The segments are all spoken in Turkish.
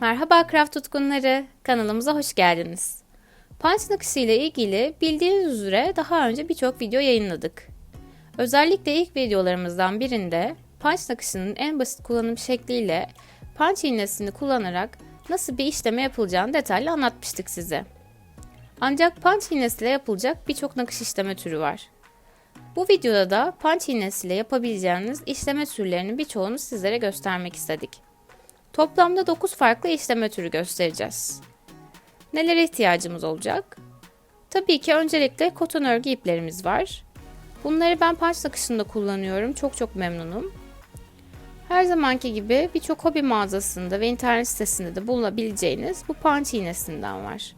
Merhaba craft tutkunları, kanalımıza hoş geldiniz. Punch nakışı ile ilgili bildiğiniz üzere daha önce birçok video yayınladık. Özellikle ilk videolarımızdan birinde punch nakışının en basit kullanım şekliyle punch iğnesini kullanarak nasıl bir işleme yapılacağını detaylı anlatmıştık size. Ancak punch iğnesiyle yapılacak birçok nakış işleme türü var. Bu videoda da punch iğnesiyle yapabileceğiniz işleme türlerinin birçoğunu sizlere göstermek istedik. Toplamda 9 farklı işleme türü göstereceğiz. Nelere ihtiyacımız olacak? Tabii ki öncelikle koton örgü iplerimiz var. Bunları ben punch nakışında kullanıyorum. Çok çok memnunum. Her zamanki gibi birçok hobi mağazasında ve internet sitesinde de bulabileceğiniz bu punch iğnesinden var.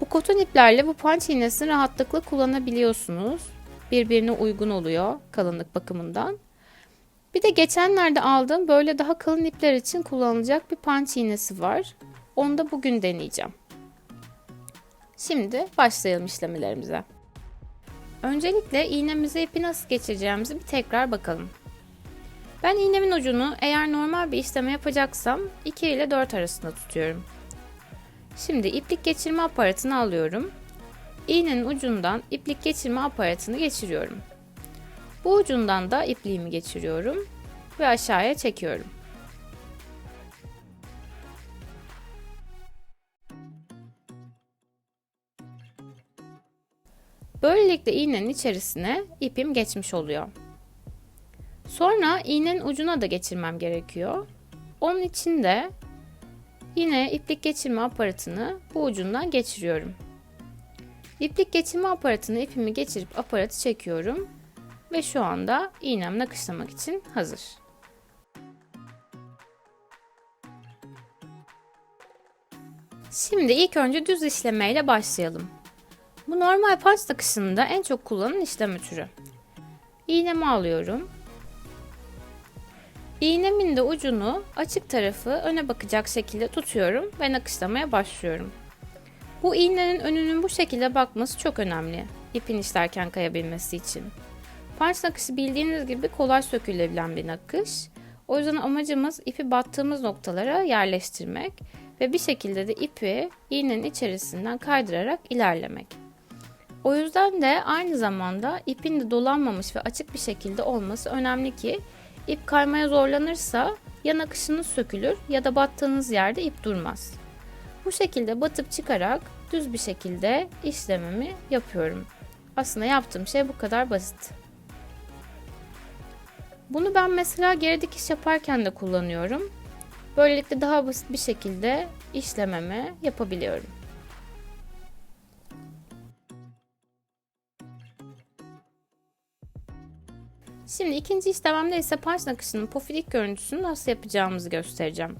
Bu koton iplerle bu punch iğnesini rahatlıkla kullanabiliyorsunuz. Birbirine uygun oluyor kalınlık bakımından. Bir de geçenlerde aldığım böyle daha kalın ipler için kullanılacak bir punch iğnesi var. Onu da bugün deneyeceğim. Şimdi başlayalım işlemlerimize. Öncelikle iğnemize ipi nasıl geçireceğimizi bir tekrar bakalım. Ben iğnemin ucunu eğer normal bir işleme yapacaksam 2 ile 4 arasında tutuyorum. Şimdi iplik geçirme aparatını alıyorum. İğnenin ucundan iplik geçirme aparatını geçiriyorum. Bu ucundan da ipliğimi geçiriyorum ve aşağıya çekiyorum. Böylelikle iğnenin içerisine ipim geçmiş oluyor. Sonra iğnenin ucuna da geçirmem gerekiyor. Onun için de yine iplik geçirme aparatını bu ucundan geçiriyorum. İplik geçirme aparatını ipimi geçirip aparatı çekiyorum ve şu anda iğnem nakışlamak için hazır. Şimdi ilk önce düz işlemeyle başlayalım. Bu normal punch nakışında en çok kullanılan işleme türü. İğnemi alıyorum. İğnemin de ucunu açık tarafı öne bakacak şekilde tutuyorum ve nakışlamaya başlıyorum. Bu iğnenin önünün bu şekilde bakması çok önemli. ipin işlerken kayabilmesi için. Punch nakışı bildiğiniz gibi kolay sökülebilen bir nakış. O yüzden amacımız ipi battığımız noktalara yerleştirmek ve bir şekilde de ipi iğnenin içerisinden kaydırarak ilerlemek. O yüzden de aynı zamanda ipin de dolanmamış ve açık bir şekilde olması önemli ki ip kaymaya zorlanırsa ya nakışınız sökülür ya da battığınız yerde ip durmaz. Bu şekilde batıp çıkarak düz bir şekilde işlemimi yapıyorum. Aslında yaptığım şey bu kadar basit. Bunu ben mesela geri dikiş yaparken de kullanıyorum. Böylelikle daha basit bir şekilde işlememi yapabiliyorum. Şimdi ikinci işlememde ise punch nakışının pofidik görüntüsünü nasıl yapacağımızı göstereceğim.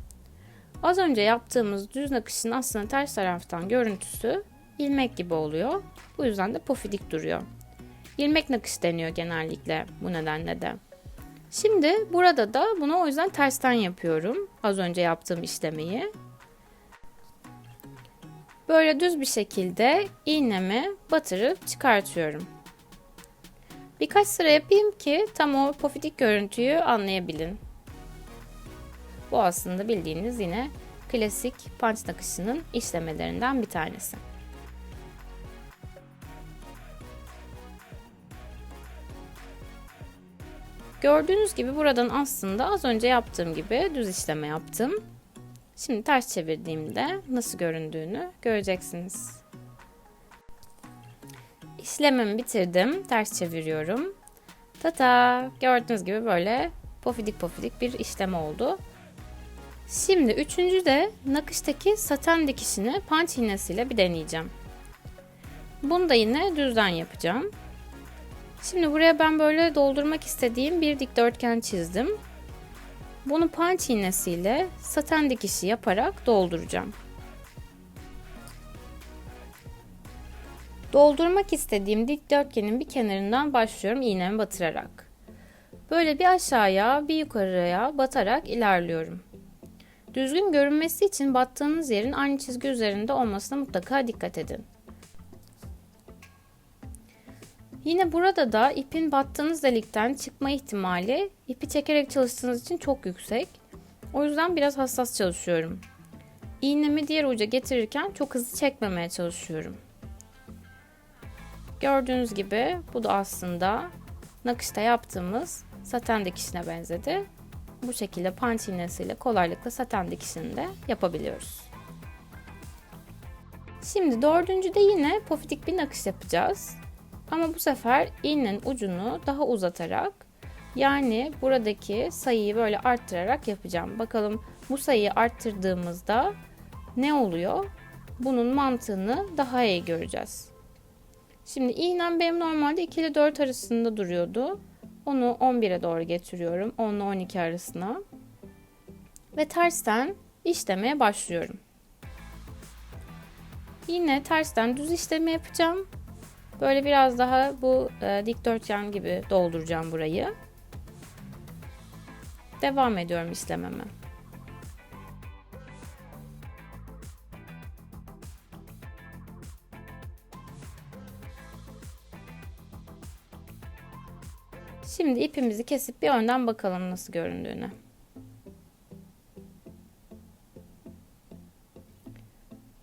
Az önce yaptığımız düz nakışın aslında ters taraftan görüntüsü ilmek gibi oluyor. Bu yüzden de pofidik duruyor. İlmek nakış deniyor genellikle bu nedenle de. Şimdi burada da bunu o yüzden tersten yapıyorum. Az önce yaptığım işlemeyi. Böyle düz bir şekilde iğnemi batırıp çıkartıyorum. Birkaç sıra yapayım ki tam o pofidik görüntüyü anlayabilin. Bu aslında bildiğiniz yine klasik punch nakışının işlemelerinden bir tanesi. Gördüğünüz gibi buradan aslında az önce yaptığım gibi düz işleme yaptım. Şimdi ters çevirdiğimde nasıl göründüğünü göreceksiniz. İşlemimi bitirdim. Ters çeviriyorum. Tata! Gördüğünüz gibi böyle pofidik pofidik bir işlem oldu. Şimdi üçüncü de nakıştaki saten dikişini punch iğnesiyle bir deneyeceğim. Bunu da yine düzden yapacağım. Şimdi buraya ben böyle doldurmak istediğim bir dikdörtgen çizdim. Bunu punch iğnesiyle saten dikişi yaparak dolduracağım. Doldurmak istediğim dikdörtgenin bir kenarından başlıyorum iğnemi batırarak. Böyle bir aşağıya bir yukarıya batarak ilerliyorum. Düzgün görünmesi için battığınız yerin aynı çizgi üzerinde olmasına mutlaka dikkat edin. Yine burada da ipin battığınız delikten çıkma ihtimali ipi çekerek çalıştığınız için çok yüksek. O yüzden biraz hassas çalışıyorum. iğnemi diğer uca getirirken çok hızlı çekmemeye çalışıyorum. Gördüğünüz gibi bu da aslında nakışta yaptığımız saten dikişine benzedi. Bu şekilde punch iğnesiyle kolaylıkla saten dikişini de yapabiliyoruz. Şimdi dördüncüde yine pofidik bir nakış yapacağız. Ama bu sefer iğnenin ucunu daha uzatarak yani buradaki sayıyı böyle arttırarak yapacağım. Bakalım bu sayıyı arttırdığımızda ne oluyor? Bunun mantığını daha iyi göreceğiz. Şimdi iğnem benim normalde 2 ile 4 arasında duruyordu. Onu 11'e doğru getiriyorum. 10 ile 12 arasına. Ve tersten işlemeye başlıyorum. Yine tersten düz işleme yapacağım. Böyle biraz daha bu e, dikdörtgen gibi dolduracağım burayı. Devam ediyorum işlememe. Şimdi ipimizi kesip bir önden bakalım nasıl göründüğünü.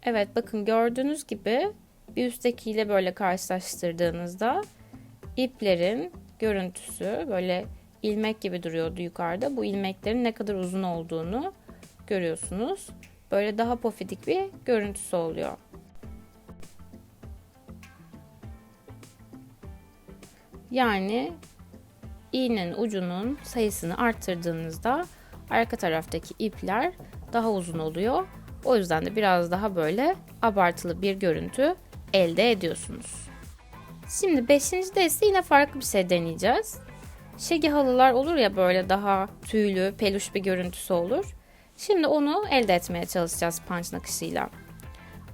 Evet bakın gördüğünüz gibi bir üsttekiyle böyle karşılaştırdığınızda iplerin görüntüsü böyle ilmek gibi duruyordu yukarıda. Bu ilmeklerin ne kadar uzun olduğunu görüyorsunuz. Böyle daha pofidik bir görüntüsü oluyor. Yani iğnenin ucunun sayısını arttırdığınızda arka taraftaki ipler daha uzun oluyor. O yüzden de biraz daha böyle abartılı bir görüntü elde ediyorsunuz. Şimdi beşinci ise yine farklı bir şey deneyeceğiz. Şegi halılar olur ya böyle daha tüylü, peluş bir görüntüsü olur. Şimdi onu elde etmeye çalışacağız punch nakışıyla.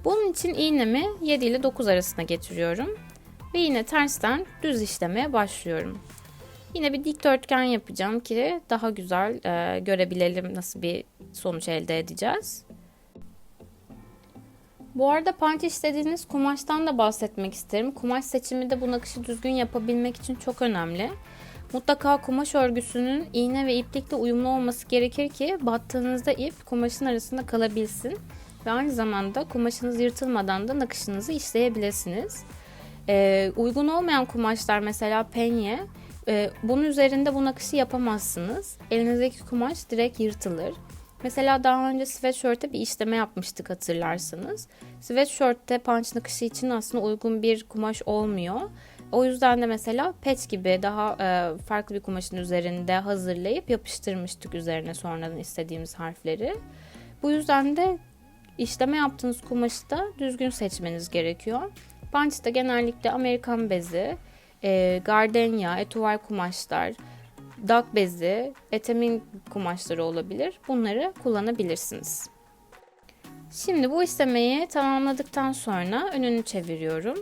Bunun için iğnemi 7 ile 9 arasına getiriyorum. Ve yine tersten düz işlemeye başlıyorum. Yine bir dikdörtgen yapacağım ki daha güzel e, görebilelim nasıl bir sonuç elde edeceğiz. Bu arada punch istediğiniz kumaştan da bahsetmek isterim. Kumaş seçimi de bu nakışı düzgün yapabilmek için çok önemli. Mutlaka kumaş örgüsünün iğne ve iplikle uyumlu olması gerekir ki battığınızda ip kumaşın arasında kalabilsin. Ve aynı zamanda kumaşınız yırtılmadan da nakışınızı işleyebilirsiniz. Ee, uygun olmayan kumaşlar mesela penye e, bunun üzerinde bu nakışı yapamazsınız. Elinizdeki kumaş direkt yırtılır. Mesela daha önce sweatshirt'e bir işleme yapmıştık hatırlarsanız. Sweatshirt'te punch nakışı için aslında uygun bir kumaş olmuyor. O yüzden de mesela pet gibi daha e, farklı bir kumaşın üzerinde hazırlayıp yapıştırmıştık üzerine sonradan istediğimiz harfleri. Bu yüzden de işleme yaptığınız kumaşı da düzgün seçmeniz gerekiyor. Punch da genellikle Amerikan bezi, e, gardenya, etuvar kumaşlar, dak bezi, etemin kumaşları olabilir. Bunları kullanabilirsiniz. Şimdi bu işlemeyi tamamladıktan sonra önünü çeviriyorum.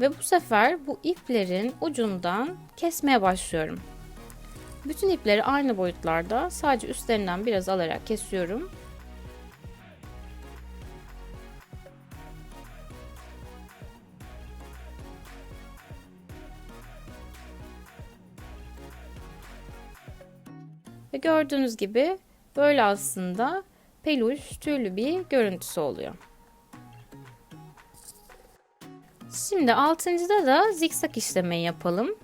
Ve bu sefer bu iplerin ucundan kesmeye başlıyorum. Bütün ipleri aynı boyutlarda sadece üstlerinden biraz alarak kesiyorum. Ve gördüğünüz gibi böyle aslında peluş tüylü bir görüntüsü oluyor. Şimdi altıncıda da zikzak işlemeyi yapalım.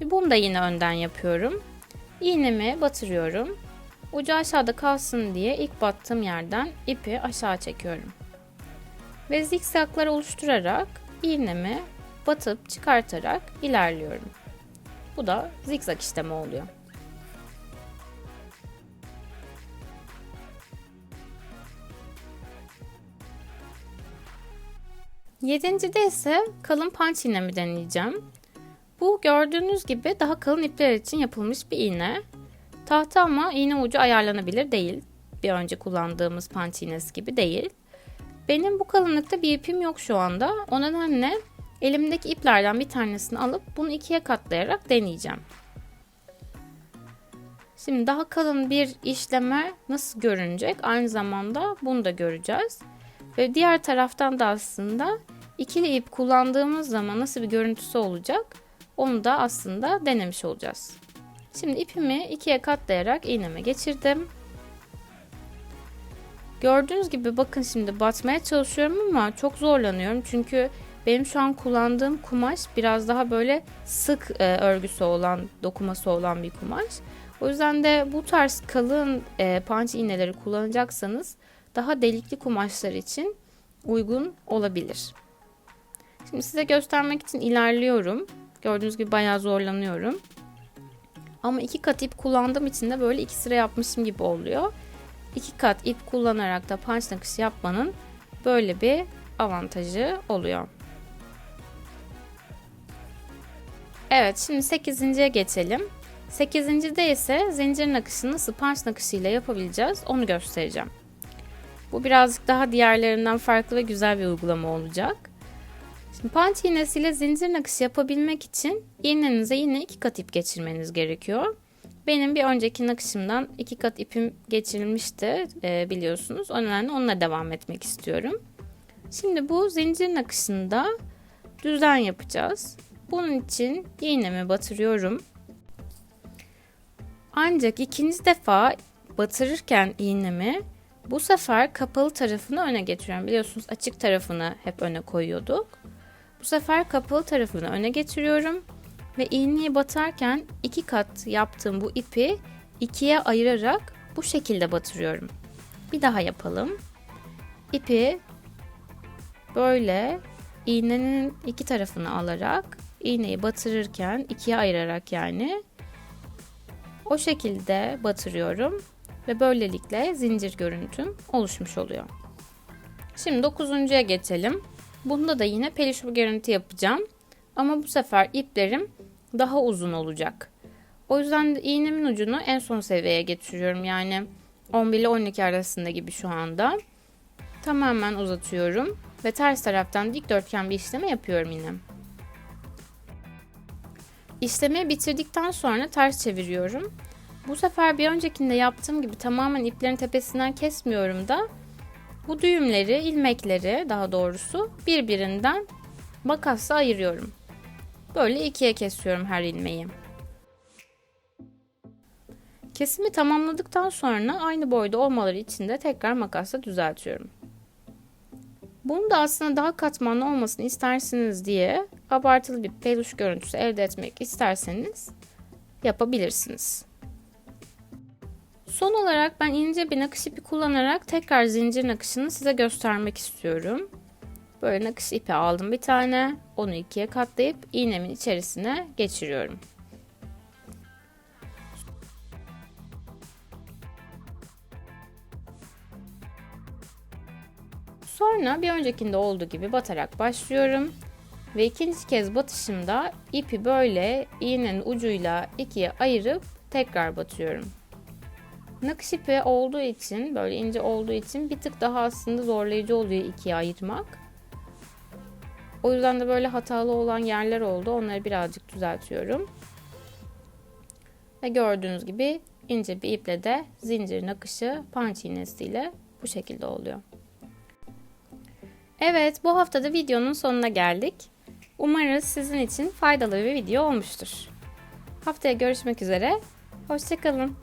Bunu da yine önden yapıyorum. İğnemi batırıyorum. Ucu aşağıda kalsın diye ilk battığım yerden ipi aşağı çekiyorum. Ve zikzaklar oluşturarak iğnemi batıp çıkartarak ilerliyorum. Bu da zikzak işlemi oluyor. Yedincide ise kalın punch iğnemi deneyeceğim. Bu gördüğünüz gibi daha kalın ipler için yapılmış bir iğne. Tahta ama iğne ucu ayarlanabilir değil. Bir önce kullandığımız punch iğnesi gibi değil. Benim bu kalınlıkta bir ipim yok şu anda. O nedenle elimdeki iplerden bir tanesini alıp bunu ikiye katlayarak deneyeceğim. Şimdi daha kalın bir işleme nasıl görünecek? Aynı zamanda bunu da göreceğiz. Ve diğer taraftan da aslında ikili ip kullandığımız zaman nasıl bir görüntüsü olacak onu da aslında denemiş olacağız. Şimdi ipimi ikiye katlayarak iğneme geçirdim. Gördüğünüz gibi bakın şimdi batmaya çalışıyorum ama çok zorlanıyorum. Çünkü benim şu an kullandığım kumaş biraz daha böyle sık e, örgüsü olan, dokuması olan bir kumaş. O yüzden de bu tarz kalın e, punch iğneleri kullanacaksanız daha delikli kumaşlar için uygun olabilir. Şimdi size göstermek için ilerliyorum. Gördüğünüz gibi bayağı zorlanıyorum. Ama iki kat ip kullandığım için de böyle iki sıra yapmışım gibi oluyor. İki kat ip kullanarak da punch nakışı yapmanın böyle bir avantajı oluyor. Evet şimdi 8.ye geçelim. 8.de ise zincir nakışını nasıl punch nakışıyla yapabileceğiz onu göstereceğim. Bu birazcık daha diğerlerinden farklı ve güzel bir uygulama olacak. Şimdi punch iğnesiyle zincir nakışı yapabilmek için iğnenize yine iki kat ip geçirmeniz gerekiyor. Benim bir önceki nakışımdan iki kat ipim geçirilmişti e, biliyorsunuz. O nedenle onunla devam etmek istiyorum. Şimdi bu zincir nakışında düzen yapacağız. Bunun için iğnemi batırıyorum. Ancak ikinci defa batırırken iğnemi bu sefer kapalı tarafını öne getiriyorum. Biliyorsunuz açık tarafını hep öne koyuyorduk. Bu sefer kapalı tarafını öne getiriyorum ve iğneyi batarken iki kat yaptığım bu ipi ikiye ayırarak bu şekilde batırıyorum. Bir daha yapalım. İpi böyle iğnenin iki tarafını alarak iğneyi batırırken ikiye ayırarak yani o şekilde batırıyorum ve böylelikle zincir görüntüm oluşmuş oluyor. Şimdi dokuzuncuya geçelim. Bunda da yine peluş bir görüntü yapacağım. Ama bu sefer iplerim daha uzun olacak. O yüzden de iğnemin ucunu en son seviyeye getiriyorum. Yani 11 ile 12 arasında gibi şu anda. Tamamen uzatıyorum ve ters taraftan dikdörtgen bir işleme yapıyorum yine. İşlemi bitirdikten sonra ters çeviriyorum. Bu sefer bir öncekinde yaptığım gibi tamamen iplerin tepesinden kesmiyorum da bu düğümleri, ilmekleri daha doğrusu birbirinden makasla ayırıyorum. Böyle ikiye kesiyorum her ilmeği. Kesimi tamamladıktan sonra aynı boyda olmaları için de tekrar makasla düzeltiyorum. Bunu da aslında daha katmanlı olmasını istersiniz diye abartılı bir peluş görüntüsü elde etmek isterseniz yapabilirsiniz. Son olarak ben ince bir nakış ipi kullanarak tekrar zincir nakışını size göstermek istiyorum. Böyle nakış ipi aldım bir tane. Onu ikiye katlayıp iğnemin içerisine geçiriyorum. Sonra bir öncekinde olduğu gibi batarak başlıyorum. Ve ikinci kez batışımda ipi böyle iğnenin ucuyla ikiye ayırıp tekrar batıyorum. Nakış ipi olduğu için böyle ince olduğu için bir tık daha aslında zorlayıcı oluyor ikiye ayırmak. O yüzden de böyle hatalı olan yerler oldu. Onları birazcık düzeltiyorum. Ve gördüğünüz gibi ince bir iple de zincir nakışı punch iğnesiyle bu şekilde oluyor. Evet bu haftada videonun sonuna geldik. Umarız sizin için faydalı bir video olmuştur. Haftaya görüşmek üzere. Hoşçakalın.